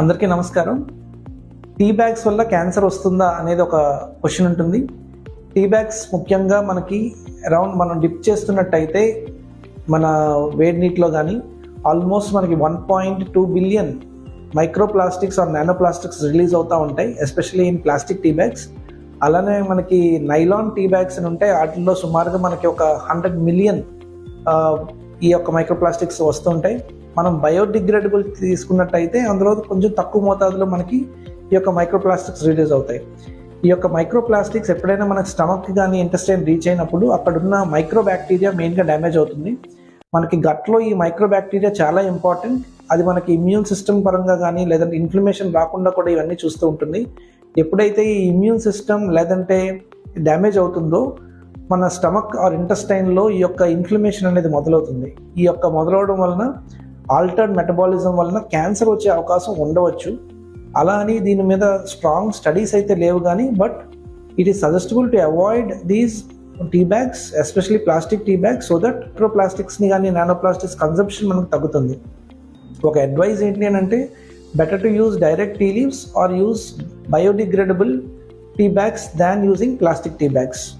అందరికీ నమస్కారం. Tea bags వల్ల క్యాన్సర్ వస్తుందా అనేది ఒక క్వశ్చన్ ఉంటుంది. టీ బ్యాగ్స్ ముఖ్యంగా మనకి అరౌండ్ మనం డిప్ చేస్తున్నట్టయితే మన వేడి నీటిలో కానీ ఆల్మోస్ట్ మనకి one point two billion micro plastics or nano plastics release అవుతూ ఉంటాయి especially in plastic tea bags. అలానే మనకి నైలాన్ టీ బ్యాగ్స్ అని ఉంటాయి వాటిల్లో సుమారుగా మనకి ఒక హండ్రెడ్ మిలియన్ ఈ యొక్క మైక్రో ప్లాస్టిక్స్ వస్తుంటాయి మనం బయోడిగ్రేడబుల్ తీసుకున్నట్టయితే అందులో కొంచెం తక్కువ మోతాదులో మనకి ఈ యొక్క మైక్రో ప్లాస్టిక్స్ రిలీజ్ అవుతాయి. ఈ యొక్క మైక్రో ప్లాస్టిక్స్ ఎప్పుడైనా మన స్టమక్ కానీ ఇంటెస్టైన్ రీచ్ అయినప్పుడు అక్కడున్న మైక్రో బ్యాక్టీరియా మెయిన్గా డ్యామేజ్ అవుతుంది. మనకి గట్లో ఈ మైక్రో బ్యాక్టీరియా చాలా ఇంపార్టెంట్ అది మనకి ఇమ్యూన్ సిస్టమ్ పరంగా కానీ లేదంటే ఇన్ఫ్లమేషన్ రాకుండా కూడా ఇవన్నీ చూస్తూ ఉంటుంది. ఎప్పుడైతే ఈ ఇమ్యూన్ సిస్టమ్ లేదంటే డ్యామేజ్ అవుతుందో మన స్టమక్ ఆర్ ఇంటెస్టైన్లో ఈ యొక్క ఇన్ఫ్లమేషన్ అనేది మొదలవుతుంది. ఈ యొక్క మొదలవడం వలన ఆల్టర్డ్ మెటబాలిజం వలన క్యాన్సర్ వచ్చే అవకాశం ఉండవచ్చు. అలా అని దీని మీద స్ట్రాంగ్ స్టడీస్ అయితే లేవు కానీ but it is suggestable to avoid these tea bags especially plastic tea bags so that ప్లాస్టిక్స్ని కానీ నానో ప్లాస్టిక్స్ కన్సంప్షన్ మనకు తగ్గుతుంది. ఒక అడ్వైజ్ ఏంటి అని అంటే better to use direct tea leaves or use biodegradable tea bags than using plastic tea bags